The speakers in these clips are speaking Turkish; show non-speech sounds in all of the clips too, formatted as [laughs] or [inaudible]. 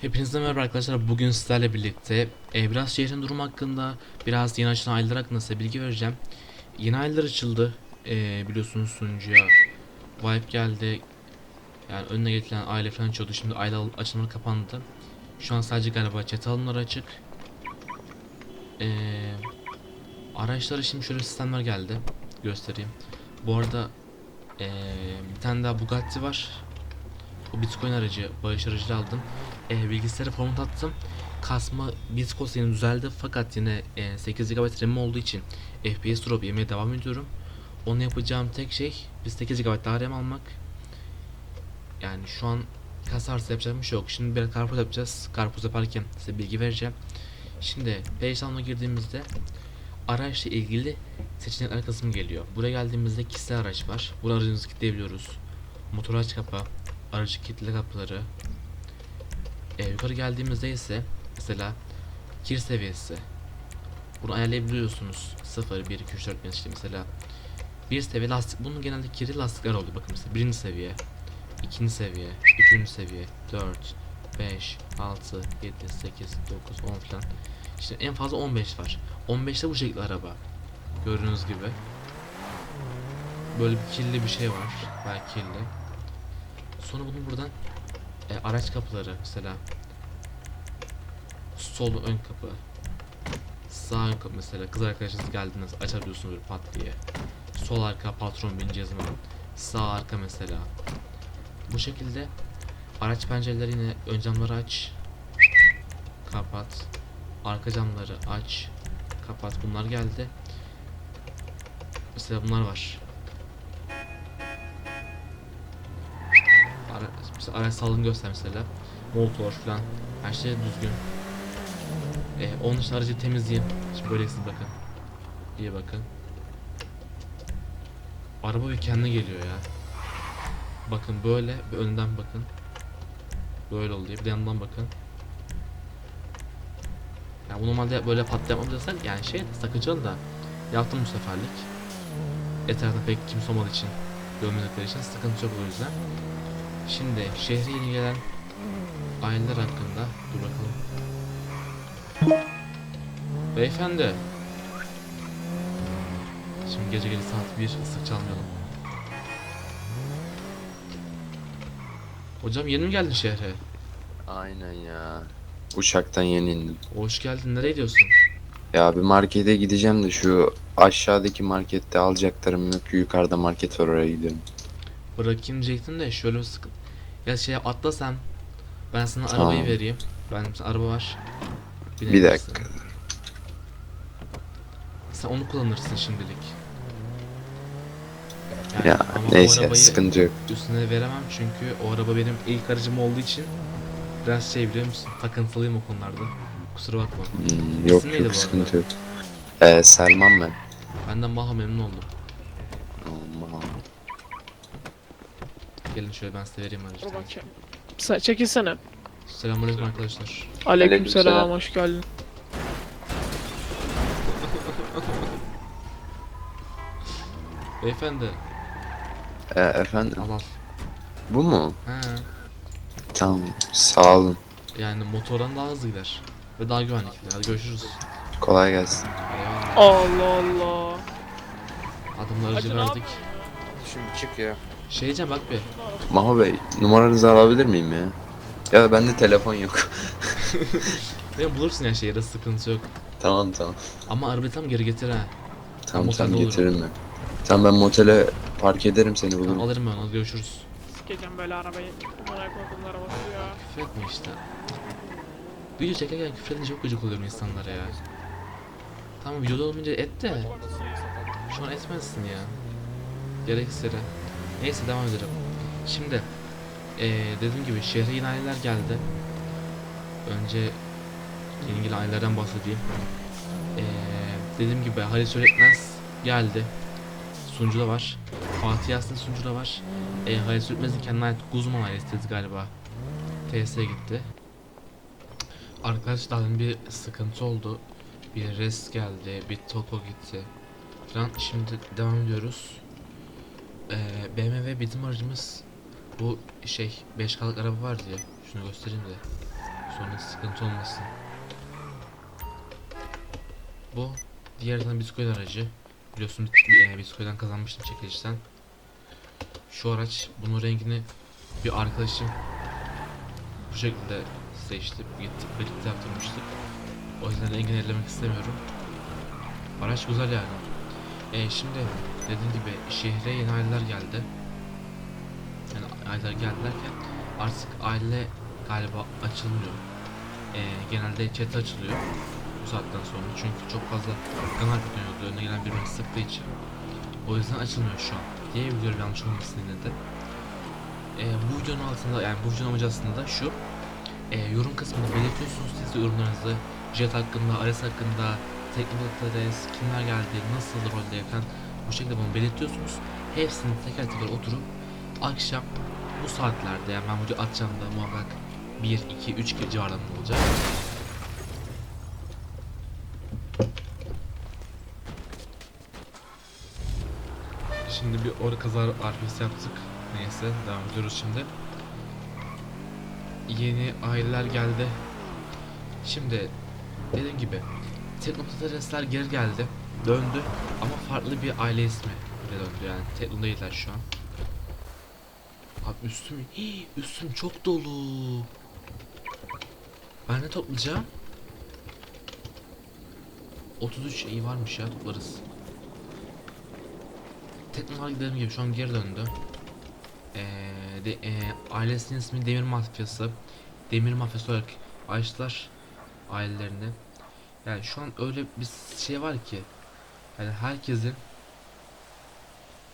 Hepinize merhaba arkadaşlar. Bugün sizlerle birlikte e, biraz şehrin durumu hakkında, biraz yeni açılan aylar hakkında size bilgi vereceğim. Yeni aylar açıldı. E, biliyorsunuz sunucuya Vibe geldi. Yani önüne getirilen aile falan açıyordu. Şimdi aile açılımları kapandı. Şu an sadece galiba chat alımları açık. E, araçlara şimdi şöyle sistemler geldi. Göstereyim. Bu arada e, bir tane daha Bugatti var. O Bitcoin aracı, bağış aracıyla aldım. E, bilgisayara format attım. Kasma Bitcoin yine düzeldi fakat yine e, 8 GB RAM olduğu için FPS drop yemeye devam ediyorum. Onu yapacağım tek şey biz 8 GB daha RAM almak. Yani şu an kasarsa yapacak bir şey yok. Şimdi bir karpuz yapacağız. Karpuz yaparken size bilgi vereceğim. Şimdi page girdiğimizde araçla ilgili seçenekler kısmı geliyor. Buraya geldiğimizde kişisel araç var. Bu aracınızı kilitleyebiliyoruz. Motor aç kapa, aracı kilitle kapıları, e, yukarı geldiğimizde ise mesela kir seviyesi. Bunu ayarlayabiliyorsunuz. 0, 1, 2, 3, 4 5 işte mesela. Bir seviye lastik. Bunun genelde kirli lastikler oluyor. Bakın mesela birinci seviye, ikinci seviye, üçüncü seviye, 4, 5, 6, 7, 8, 9, 10 falan. İşte en fazla 15 var. 15'te bu şekilde araba. Gördüğünüz gibi. Böyle bir kirli bir şey var. Belki kirli. Sonra bunu buradan e, araç kapıları mesela sol ön kapı. Sağ ön kapı mesela. Kız arkadaşınız geldiniz açabiliyorsunuz böyle pat diye. Sol arka patron bineceğiz zaman sağ arka mesela. Bu şekilde araç pencereleri yine ön camları aç. Kapat. Arka camları aç. Kapat. Bunlar geldi. Mesela bunlar var. Ara, mesela araç sağlığını göster mesela. Motor falan. Her şey düzgün. Ee, onun için aracı temizleyeyim. Şimdi böyle bakın. İyi bakın. Araba bir kendine geliyor ya. Bakın böyle bir önden bakın. Böyle oluyor. Bir de yandan bakın. Yani bu normalde böyle pat yapmamızdan yani şey sakıncalı da yaptım bu seferlik. Etrafta pek kimse olmadığı için görmedikleri için sıkıntı yok o yüzden. Şimdi şehre yeni gelen aileler hakkında dur bakalım. Beyefendi. Şimdi gece gece saat 1 ıslık çalmayalım. Hocam yeni mi geldin şehre? Aynen ya. Uçaktan yeni indim. Hoş geldin. Nereye gidiyorsun? Ya bir markete gideceğim de şu aşağıdaki markette alacaklarım yok. Yukarıda market var oraya gidiyorum. Bırakayım diyecektim de şöyle bir sıkıntı. Ya şey atla sen. Ben sana Tamam. arabayı vereyim. Benim araba var. Bir dakika. Sen onu kullanırsın şimdilik. Ya ama o neyse arabayı sıkıntı yok. üstüne veremem çünkü o araba benim ilk aracım olduğu için biraz şey biliyor musun? Takıntılıyım o konularda. Kusura bakma. Hmm, yok İsim neydi bu yok arada? sıkıntı yok. Ee, Selman ben. Benden Maha memnun oldum. Gelin şöyle ben size vereyim aracı. Dur bakayım. Sen çekilsene. Selamünaleyküm arkadaşlar. Aleykümselam, Aleykümselam. hoş geldin. Beyefendi Ee, efendim al al. bu mu? He. Tamam sağ olun. Yani motordan daha hızlı gider. Ve daha güvenlikli. Hadi görüşürüz. Kolay gelsin. Eyvallah. Allah Allah. Adımla aracı Hacı ne verdik. Şimdi çık ya. Şey diyeceğim bak bir. Maho Bey numaranızı alabilir miyim ya? Ya bende telefon yok. [laughs] Beni bulursun ya şehirde sıkıntı yok. tamam tamam. Ama arabayı tam geri getir ha. Tamam motelde sen olurum. getiririm ben. Tamam ben motele park ederim seni Tamam, bulurum. alırım ben onu görüşürüz. Sikeceğim böyle arabayı. Bana koydum arabası ya. Küfür etme işte. Video çekerken küfür edince çok gıcık oluyorum insanlara ya. Tamam videoda olmayınca et de. Şu an etmezsin ya. Gereksiz Neyse devam edelim. Şimdi eee dediğim gibi şehre yeni aileler geldi. Önce yeni gelen ailelerden bahsedeyim. Eee dediğim gibi Halis Öğretmez geldi. Sunucuda var. Fatih Yasin sunucuda var. E, Halis Öğretmez'in kendine ait Guzman ailesi galiba. TS'ye gitti. Arkadaşlar bir sıkıntı oldu. Bir res geldi, bir Toko gitti. Falan şimdi devam ediyoruz. Ee, BMW bizim aracımız bu şey 5 kalık araba var diye şunu göstereyim de. Sonra sıkıntı olmasın. Bu diğer tane Bitcoin aracı. Biliyorsun bit- e, Bitcoin'den kazanmıştım çekilişten. Şu araç bunun rengini bir arkadaşım bu şekilde seçti. Gittik birlikte yaptırmıştık. O yüzden rengini ellemek istemiyorum. Araç güzel yani. E, şimdi dediğim gibi şehre yeni aileler geldi. Aileler geldi artık aile galiba açılmıyor. E, genelde chat açılıyor bu saatten sonra çünkü çok fazla kanal dönüyordu önüne gelen birbirini sıktığı için. O yüzden açılmıyor şu an diye biliyorum yanlış olmasın yine de. E, bu videonun altında yani bu videonun amacı aslında şu. E, yorum kısmında belirtiyorsunuz siz de yorumlarınızı Jet hakkında, Ares hakkında, Teknobatlarız, kimler geldi, nasıl rolde yakan bu şekilde bunu belirtiyorsunuz. Hepsini teker teker oturup akşam bu saatlerde yani ben bu videoyu atacağım da muhakkak 1, 2, 3 gece civarlarında olacak. Şimdi bir orada kazar arifesi yaptık. Neyse devam ediyoruz şimdi. Yeni aileler geldi. Şimdi dediğim gibi Teknopatatesler geri geldi. Döndü ama farklı bir aile ismi döndü yani. Tekno şu an. Abi üstüm, Hii, üstüm çok dolu. Ben ne toplayacağım? 33 iyi varmış ya toplarız. Teknolar dediğim gibi şu an geri döndü. Ee, de, ee, ailesinin ismi Demir Mafyası. Demir Mafyası olarak açtılar ailelerini. Yani şu an öyle bir şey var ki yani herkesin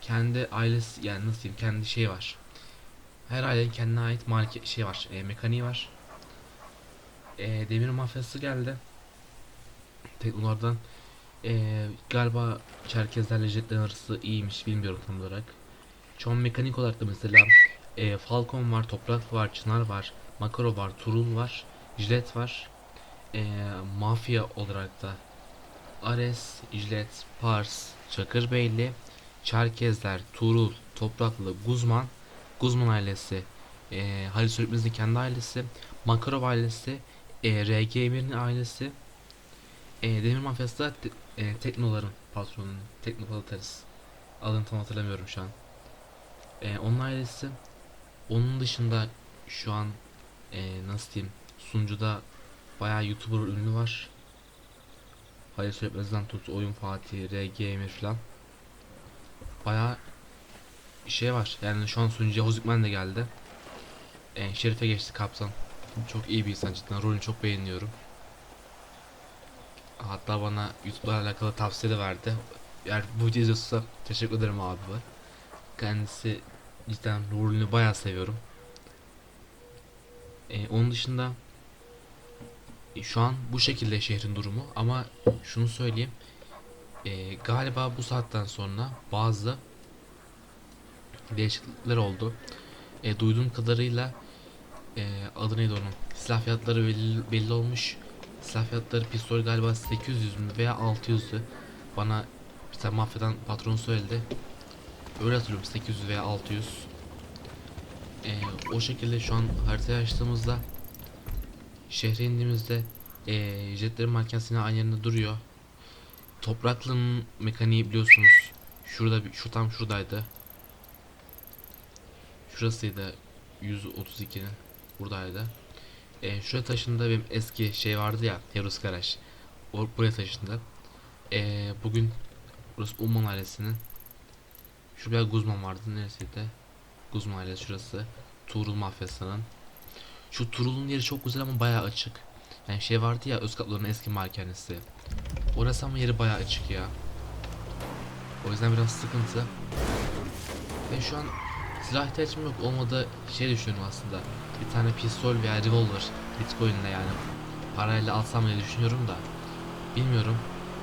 kendi ailesi yani nasıl diyeyim kendi şey var. Her ailenin kendine ait marke şey var, e, mekaniği var. E, demir mafyası geldi. Teknolardan e, galiba Çerkezlerle jetlerin arası iyiymiş bilmiyorum tam olarak. An mekanik olarak da mesela e, Falcon var, Toprak var, Çınar var, Makaro var, Turul var, Jilet var. E, mafya olarak da Ares, Jilet, Pars, Çakırbeyli, Çerkezler, Turul, Topraklı, Guzman, Guzman ailesi, e, Halil Sürükmez'in kendi ailesi, Makarov ailesi, e, RG Emir'in ailesi, e, Demir Mafyası da e, Teknoların patronu, Teknopalatariz. Adını tam hatırlamıyorum şu an. E, onun ailesi. Onun dışında şu an e, nasıl diyeyim sunucuda bayağı YouTuber ünlü var. Halil Sürükmez'den tut, Oyun Fatih, RG Emir falan. Bayağı şey var. Yani şu an sunucuya Hozikman de geldi. E, Şerif'e geçti kaptan. Çok iyi bir insan cidden. Rolünü çok beğeniyorum. Hatta bana YouTube'la alakalı tavsiye de verdi. Eğer bu video izliyorsa teşekkür ederim abi. Kendisi cidden rolünü bayağı seviyorum. E, onun dışında e, şu an bu şekilde şehrin durumu ama şunu söyleyeyim. E, galiba bu saatten sonra bazı değişiklikler oldu. E, duyduğum kadarıyla e, adı neydi onun? Silah fiyatları belli, belli olmuş. Silah fiyatları pistol galiba 800 mü veya 600'dü. Bana bir tane mafyadan patron söyledi. Öyle hatırlıyorum 800 veya 600. E, o şekilde şu an haritayı açtığımızda şehre indiğimizde e, jetlerin markasına aynı yerinde duruyor. Topraklı'nın mekaniği biliyorsunuz. Şurada şu tam şuradaydı. Şurasıydı 132'nin buradaydı. E, şuraya taşındı benim eski şey vardı ya Heroes Garaj. O buraya taşındı. E, bugün burası Umman ailesinin Şuraya Guzman vardı neresiydi? Guzman ailesi şurası. Tuğrul mafyasının. Şu Tuğrul'un yeri çok güzel ama bayağı açık. Yani şey vardı ya Özkaplar'ın eski malkanesi. Orası ama yeri bayağı açık ya. O yüzden biraz sıkıntı. Ve şu an silah ihtiyacım yok olmadı şey düşünüyorum aslında. Bir tane pistol veya revolver Bitcoin'le yani parayla alsam diye düşünüyorum da. Bilmiyorum.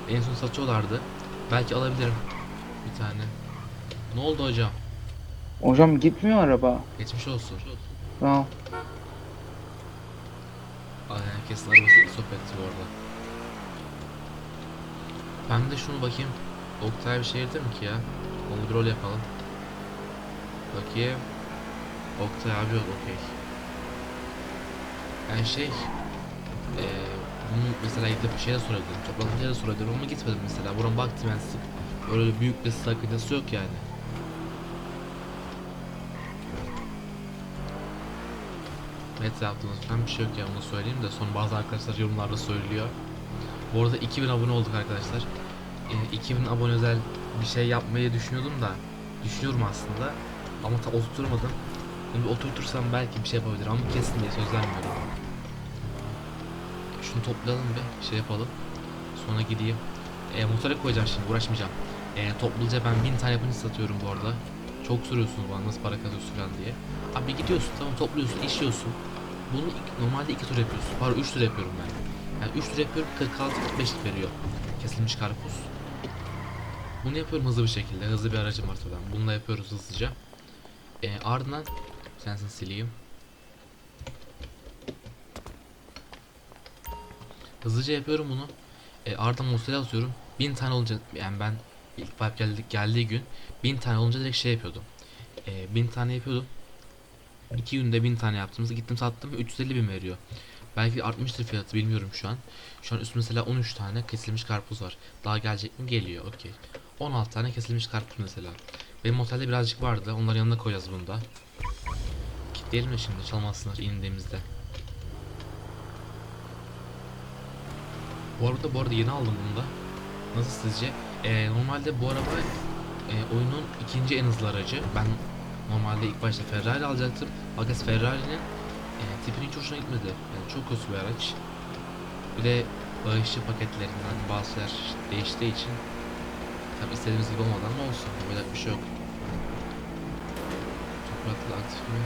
En son satıyorlardı. Belki alabilirim. Bir tane. Ne oldu hocam? Hocam gitmiyor araba. Geçmiş olsun. Tamam. Ay, herkes arabası sohbetti bu arada. Ben de şunu bakayım. Oktay bir şehirde mi ki ya? Onu bir rol yapalım. Bakayım. Oktay abi yok okey. Yani şey eee bunu mesela gidip şeye de sorabilirim. Toplantıya da sorabilirim ama gitmedim mesela. Buna baktım yani sık. Öyle büyük bir sakıncası yok yani. Evet yaptığınız falan bir şey yok ya onu söyleyeyim de son bazı arkadaşlar yorumlarda söylüyor. Bu arada 2000 abone olduk arkadaşlar. Ee, 2000 abone özel bir şey yapmayı düşünüyordum da düşünüyorum aslında ama oturtmadım. Bunu bir oturtursam belki bir şey yapabilirim ama kesin diye söz vermiyorum. Şunu toplayalım bir şey yapalım. Sonra gideyim. E, motora koyacağım şimdi uğraşmayacağım. E, topluca ben 1000 tane yapınca satıyorum bu arada. Çok soruyorsunuz bana nasıl para kazanıyorsun falan diye. Abi gidiyorsun tamam topluyorsun işliyorsun. Bunu normalde 2 tur yapıyorsun. Pardon 3 tur yapıyorum ben. Yani 3 tur yapıyorum 46-45'lik veriyor. Kesilmiş karpuz. Bunu yapıyorum hızlı bir şekilde. Hızlı bir aracım var tabii. Bununla yapıyoruz hızlıca. E, ardından sensin sileyim. Hızlıca yapıyorum bunu. E, ardından Mostel'e atıyorum. 1000 tane olunca yani ben ilk pipe geldi, geldiği gün 1000 tane olunca direkt şey yapıyordum. E, 1000 tane yapıyordum. 2 günde 1000 tane yaptığımızda gittim sattım 350 bin veriyor. Belki artmıştır fiyatı bilmiyorum şu an. Şu an üst mesela 13 tane kesilmiş karpuz var. Daha gelecek mi? Geliyor okey. 16 tane kesilmiş karpuz mesela. Benim otelde birazcık vardı. Onların yanına koyacağız bunu da. Kilitleyelim mi şimdi çalmasınlar indiğimizde. Bu arada bu arada yeni aldım bunu da. Nasıl sizce? Ee, normalde bu araba e, oyunun ikinci en hızlı aracı. Ben normalde ilk başta Ferrari alacaktım. Fakat Ferrari'nin e, tipinin hiç hoşuna gitmedi. Yani çok kötü bir araç. Bir de bağışçı paketlerinden bazı şeyler değiştiği için tabi istediğimiz gibi olmadan ne olsun. Böyle bir şey yok. Topraklı aktif mi?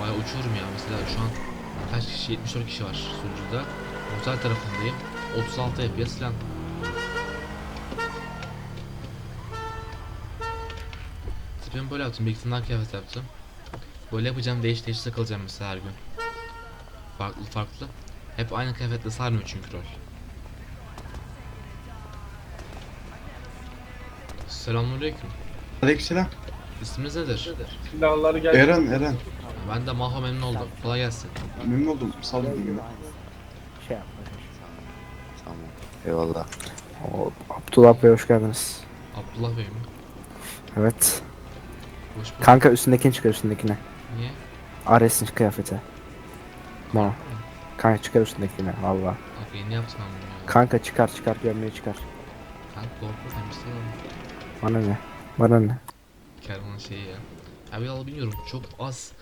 Baya uçuyorum ya. Mesela şu an kaç kişi? 74 kişi var sunucuda. Otel tarafındayım. 36 FPS falan. Tipimi böyle yaptım. Bir iki kıyafet yaptım. Böyle yapacağım. Değiş değiş takılacağım mesela her gün. Farklı farklı. Hep aynı kıyafetle sarmıyor çünkü rol. Selamünaleyküm. Aleykümselam. İsminiz nedir? Silahları gel. Eren, Eren. Ben de Maho memnun oldum. Kolay gelsin. Memnun oldum. Sağ olun. Tamam. Eyvallah. O, Abdullah Bey hoş geldiniz. Abdullah Bey mi? Evet. Hoş bulduk. Kanka üstündekini çıkar üstündekine. Niye? Ares'in kıyafeti. Bana. Kanka çıkar üstündekine valla. Okey ne yaptım ben bunu ya? Kanka çıkar çıkar gömleği çıkar. Kanka korku mı? Bana ne? Bana ne? Kervan'ın şeyi ya. Abi ya bilmiyorum çok az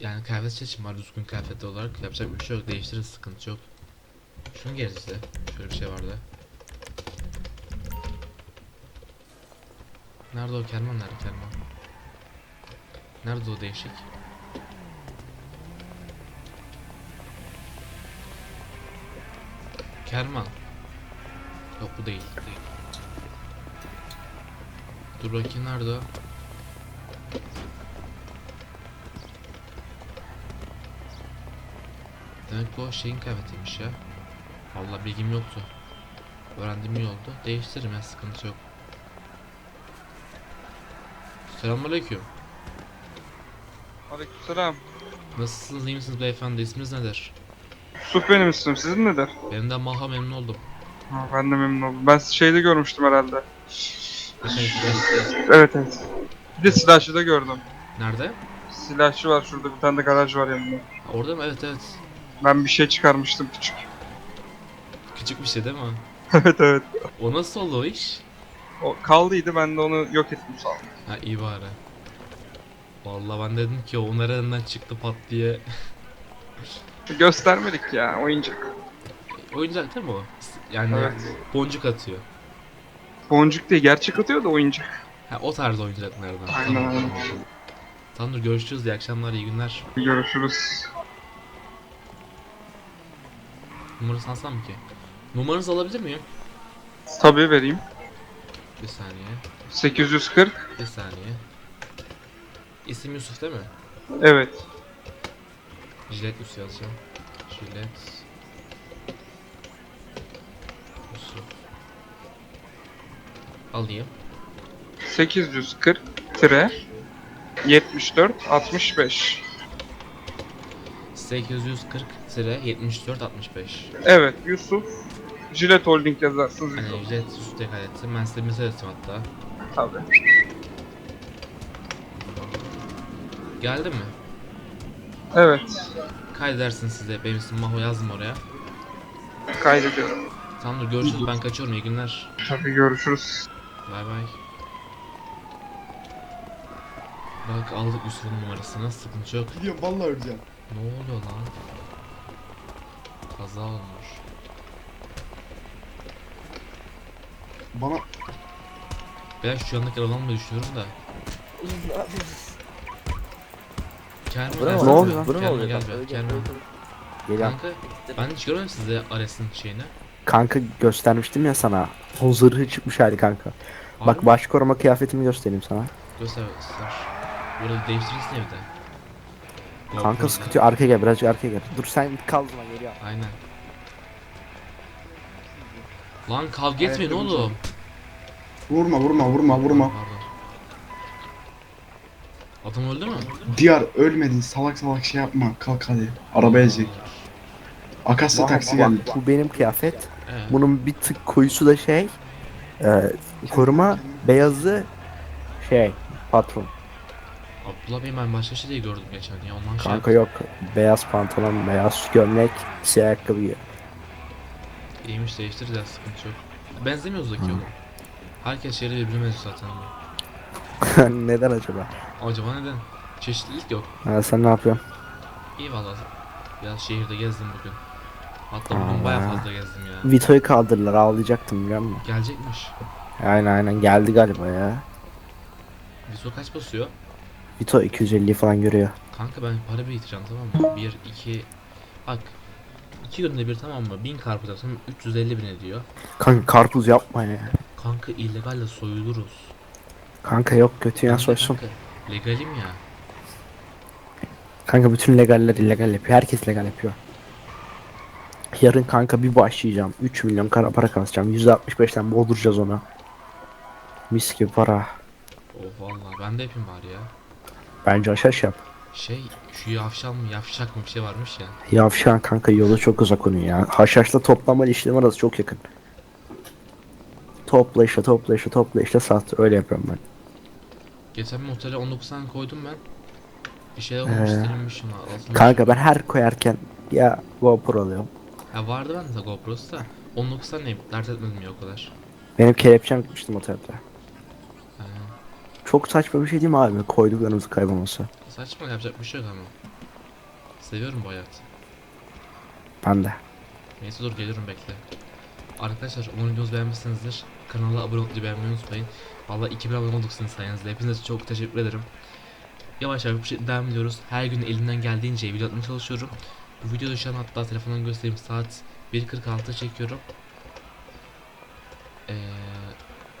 yani kıyafet seçim var düzgün kıyafetli olarak yapacak bir şey yok değiştiririz sıkıntı yok. Şunu gel işte şöyle bir şey vardı. Nerede o Kerman nerede Kerman? Nerede o değişik? Kerman. Yok bu değil. değil. Dur bakayım nerede? Demek bu şeyin kıyafetiymiş ya. Vallahi bilgim yoktu. Öğrendiğim iyi oldu. Değiştiririm ya sıkıntı yok. Selamünaleyküm. Aleykümselam. Nasılsınız iyi misiniz beyefendi? İsminiz nedir? Yusuf benim ismim. Sizin nedir? Benim de Maha memnun oldum. Ha, ben de memnun oldum. Ben sizi şeyde görmüştüm herhalde. Evet evet. Bir de silahçıda gördüm. Nerede? Silahçı var şurada bir tane de garaj var yanında. Ha, Orada mı? Evet evet. Ben bir şey çıkarmıştım küçük. Küçük bir şey değil mi? [laughs] evet evet. O nasıl oldu o iş? O kaldıydı ben de onu yok ettim sağ olun. Ha iyi bari. Vallahi ben dedim ki o nereden çıktı pat diye. [laughs] Göstermedik ya oyuncak. Oyuncak değil mi o? Yani Evet. boncuk atıyor. Boncuk değil gerçek atıyor da oyuncak. Ha o tarz oyuncaklardan. Aynen, Tamam, aynen. tamam. Tamamdır görüşürüz. İyi akşamlar, iyi günler. Görüşürüz. Numarasını alsam mı ki? Numaranızı alabilir miyim? Tabii vereyim. Bir saniye. 840. Bir saniye. İsim Yusuf değil mi? Evet. Jilet Yusuf yazacağım. Jilet Alayım. 840 tire 74 65. 840 74 65. Evet Yusuf. Jilet Holding yazarsınız Hani Yusuf. ücret üstte kaydettim. Ben size mesaj ettim hatta. Tabii. Geldi mi? Evet. Kaydedersin size. Benim ismim Maho yazdım oraya. Kaydediyorum. Tamamdır görüşürüz ben kaçıyorum iyi günler. Tabii görüşürüz. Bay bay. Bak aldık Yusuf'un numarasını sıkıntı yok. Gidiyorum vallahi öleceğim. Ne oluyor lan? Kaza olmuş. Bana Ben şu yandaki aradan mı düşünüyorum da. Kerem Buna gel. ne oluyor lan? Kerem gel. Kerem. Geliyorum. Kanka ben hiç görmedim sizde Ares'in şeyini. Kanka göstermiştim ya sana. O zırhı çıkmış hali kanka. Harbi Bak baş koruma kıyafetimi göstereyim sana. Göster göster. Burada değiştirirsin evde. Kanka GoPro'da. sıkıntı yok. Arkaya gel birazcık arkaya gel. Dur sen kal zaman geliyor. Aynen. Lan kavga etmeyin Ayakkabı oğlum. vurma vurma vurma vurma. Adam öldü mü? Diyar ölmedin salak salak şey yapma. Kalk hadi. Arabaya çek. Akasya taksi geldi. Bu benim kıyafet. Ee, Bunun bir tık koyusu da şey. E, koruma beyazı şey patron. Abdullah Bey ben başka şey diye gördüm geçen ya ondan şey Kanka yok. Beyaz pantolon, beyaz gömlek, siyah ayakkabı giyiyor. İyiymiş değiştiririz ya sıkıntı yok. Benzemiyoruz da ki oğlum. Herkes şehri birbirine benziyor zaten ama. [laughs] Neden acaba? Acaba neden? Çeşitlilik yok. Ha, sen ne yapıyorsun? İyi valla. Biraz şehirde gezdim bugün. Hatta bugün baya Allah. fazla gezdim ya. Vito'yu kaldırdılar ağlayacaktım biliyor musun? Gelecekmiş. Aynen aynen geldi galiba ya. Viso kaç basıyor? Vito 250 falan görüyor. Kanka ben para biriktireceğim tamam mı? Bir, iki... Bak. iki günde bir tamam mı? Bin karpuz yapsam 350 bin ediyor. Kanka karpuz yapma ya. Kanka illegalle soyuluruz. Kanka yok kötü ya Kanka, soysun. kanka, Legalim ya. Kanka bütün legaller illegal yapıyor. Herkes legal yapıyor. Yarın kanka bir başlayacağım. 3 milyon kara para kasacağım. %65'ten boğduracağız onu. Mis gibi para. Oh valla ben de yapayım bari ya. Bence aşaş yap. Şey şu yavşan mı yavşak mı bir şey varmış ya. Yavşan kanka yolu çok uzak onun ya. Haşhaşla toplama işlem arası çok yakın. Topla işte topla işte topla işte sat. Öyle yapıyorum ben. Geçen bir otele 19 tane koydum ben. Bir şeyler olmuş Ee, şuna. Kanka ben her koyarken ya GoPro alıyorum. Ya vardı bende de GoPro'su da. 19 tane dert etmedim ya o kadar. Benim kelepçem gitmiştim otelde. Ee, Çok saçma bir şey değil mi abi? Koyduklarımızı kaybolması. saçma yapacak bir şey yok ama. Seviyorum bu hayatı. Ben de. Neyse dur geliyorum bekle. Arkadaşlar umarım videomuzu beğenmişsinizdir. Kanala abone olmayı beğenmeyi unutmayın. Valla 2000 abone olduk sizin sayenizde. Hepinize çok teşekkür ederim. Yavaş yavaş bir şey devam ediyoruz. Her gün elimden geldiğince video atmaya çalışıyorum. Bu videoda şu an hatta telefondan göstereyim saat 1.46 çekiyorum. Ee,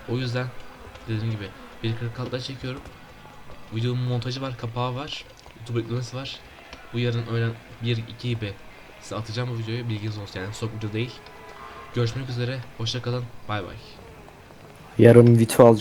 o yüzden dediğim gibi 1.46'da çekiyorum. Videonun montajı var, kapağı var, YouTube eklemesi var. Bu yarın öğlen 1-2 gibi size atacağım bu videoyu bilginiz olsun yani son video değil. Görüşmek üzere, hoşça kalın, bay bay. Yarın Vito alacağım.